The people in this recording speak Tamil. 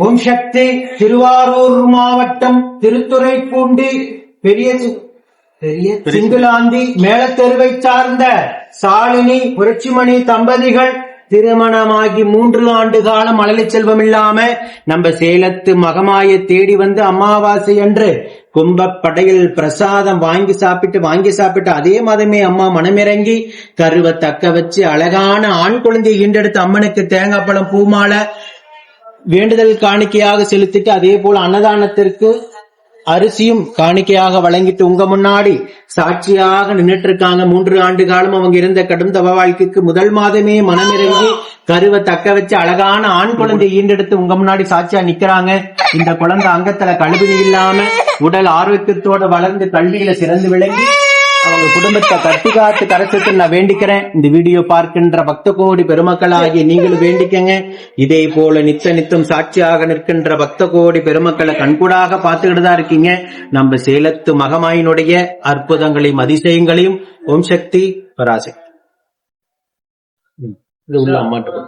ஓம் சக்தி திருவாரூர் மாவட்டம் திருத்துறைப்பூண்டி பெரிய பெரிய சிங்குலாந்தி மேலத்தெருவை சார்ந்த சாலினி புரட்சிமணி தம்பதிகள் திருமணமாகி மூன்று ஆண்டு காலம் மழலை செல்வம் இல்லாம நம்ம சேலத்து மகமாய தேடி வந்து அமாவாசை அன்று கும்பப்படையில் பிரசாதம் வாங்கி சாப்பிட்டு வாங்கி சாப்பிட்டு அதே மாதமே அம்மா மனமிறங்கி கருவை தக்க வச்சு அழகான ஆண் குழந்தையை ஈண்டெடுத்து அம்மனுக்கு தேங்காய் பழம் பூமாலை வேண்டுதல் காணிக்கையாக செலுத்திட்டு அதே போல அன்னதானத்திற்கு அரிசியும் காணிக்கையாக வழங்கிட்டு உங்க முன்னாடி சாட்சியாக நின்னுட்டு இருக்காங்க மூன்று ஆண்டு காலம் அவங்க இருந்த கடும் தவ வாழ்க்கைக்கு முதல் மாதமே மனமிறங்கி கருவை தக்க வச்சு அழகான ஆண் குழந்தை ஈண்டெடுத்து உங்க முன்னாடி சாட்சியா நிக்கிறாங்க. இந்த குழந்தை அங்கத்துல கழுவினி இல்லாம உடல் ஆரோக்கியத்தோட வளர்ந்து கல்வியில சிறந்து விளங்கி அவங்க குடும்பத்தை கட்டி காத்து கரைச்சத்து நான் வேண்டிக்கிறேன். இந்த வீடியோ பார்க்கின்ற பக்த கோடி பெருமக்களாகிய நீங்களும் வேண்டிக்கங்க. இதே போல நித்த நித்தம் சாட்சியாக நிற்கின்ற பக்த கோடி பெருமக்களை கண்கூடாக பார்த்துக்கிட்டு தான் இருக்கீங்க. நம்ம சேலத்து மகமாயினுடைய அற்புதங்களையும் அதிசயங்களையும் ஓம் சக்தி பராசக்தி. இது உள்ள அம்மாட்டு